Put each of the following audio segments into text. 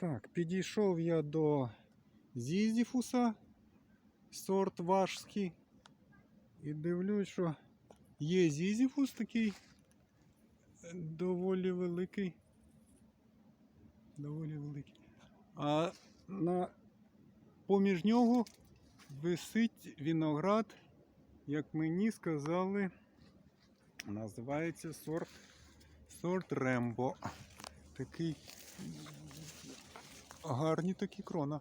Так, підійшов я до Зізіфуса, сорт важський. І дивлюсь, що є Зізіфус такий е, доволі великий. Доволі великий. А на, поміж нього висить виноград, як мені сказали, називається сорт, сорт Рембо. Такий гарні такі крона.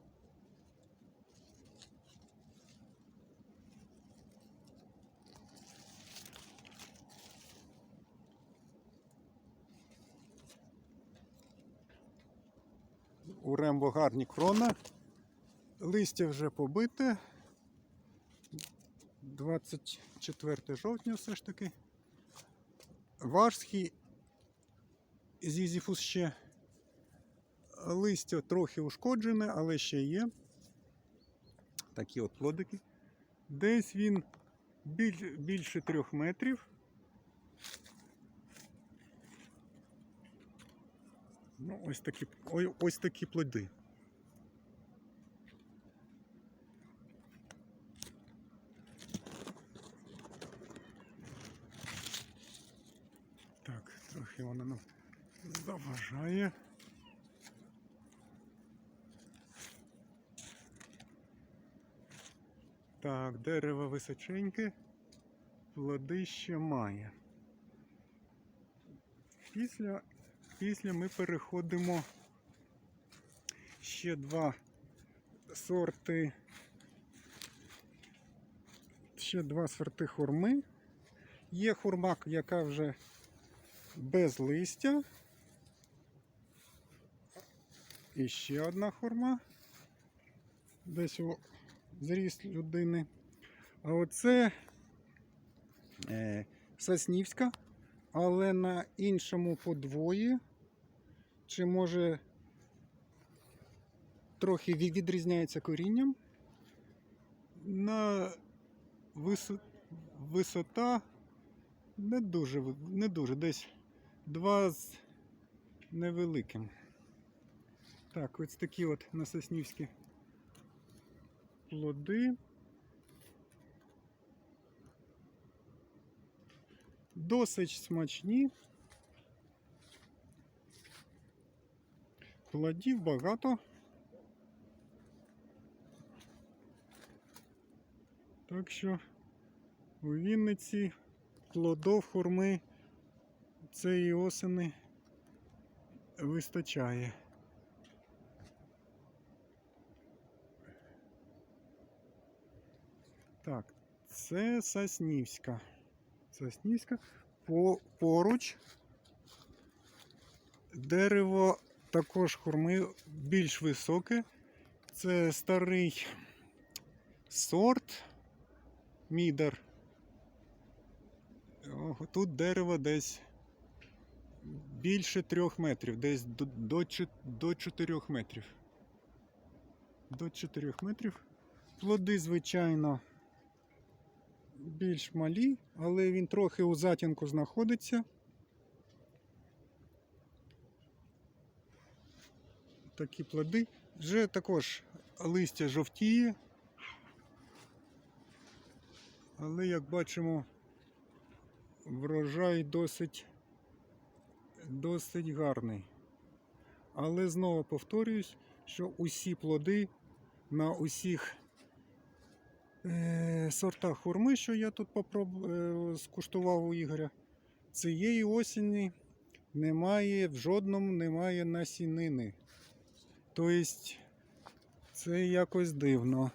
У Рембо гарні крона. Листя вже побите. 24 жовтня все ж таки. Важський Зізіфус ще. Листя трохи ушкоджене, але ще є. Такі от плодики. Десь він біль- більше трьох метрів. Ну, ось такі, ось такі плоди. Так, трохи воно нам заважає. Так, дерево височеньке, плоди ще має. Після, після ми переходимо ще два сорти. Ще два сорти хурми. Є хурма, яка вже без листя. І ще одна хурма. Десь зріст людини. А оце е, Соснівська, але на іншому подвої. Чи може трохи відрізняється корінням. На висо- висота не дуже, не дуже, десь два з невеликим. Так, ось такі от на Соснівські плоди. Досить смачні. Плодів багато. Так що у Вінниці плодов хурми цієї осени вистачає. Так, це Соснівська. Соснівська. По, поруч дерево також хурми більш високе. Це старий сорт мідер. Тут дерево десь більше трьох метрів, десь до, до, до 4 метрів. До 4 метрів. Плоди, звичайно, більш малі, але він трохи у затінку знаходиться. Такі плоди. Вже також листя жовтіє. Але, як бачимо, врожай досить, досить гарний. Але знову повторююсь, що усі плоди на усіх е, сортах хурми, що я тут попроб... е, скуштував у Ігоря, цієї осені немає, в жодному немає насінини. Тобто це якось дивно.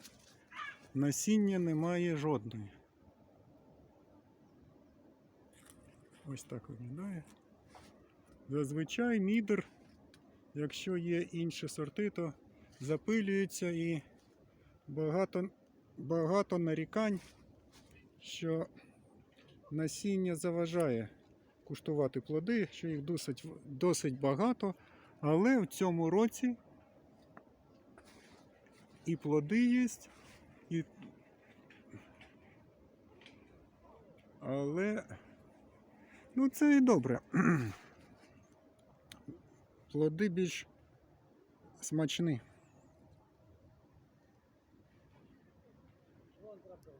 Насіння немає жодної. Ось так виглядає. Зазвичай мідр, якщо є інші сорти, то запилюється і багато, багато нарікань, що насіння заважає куштувати плоди, що їх досить, досить багато, але в цьому році і плоди є, і... але ну це і добре. Плоди більш বলতে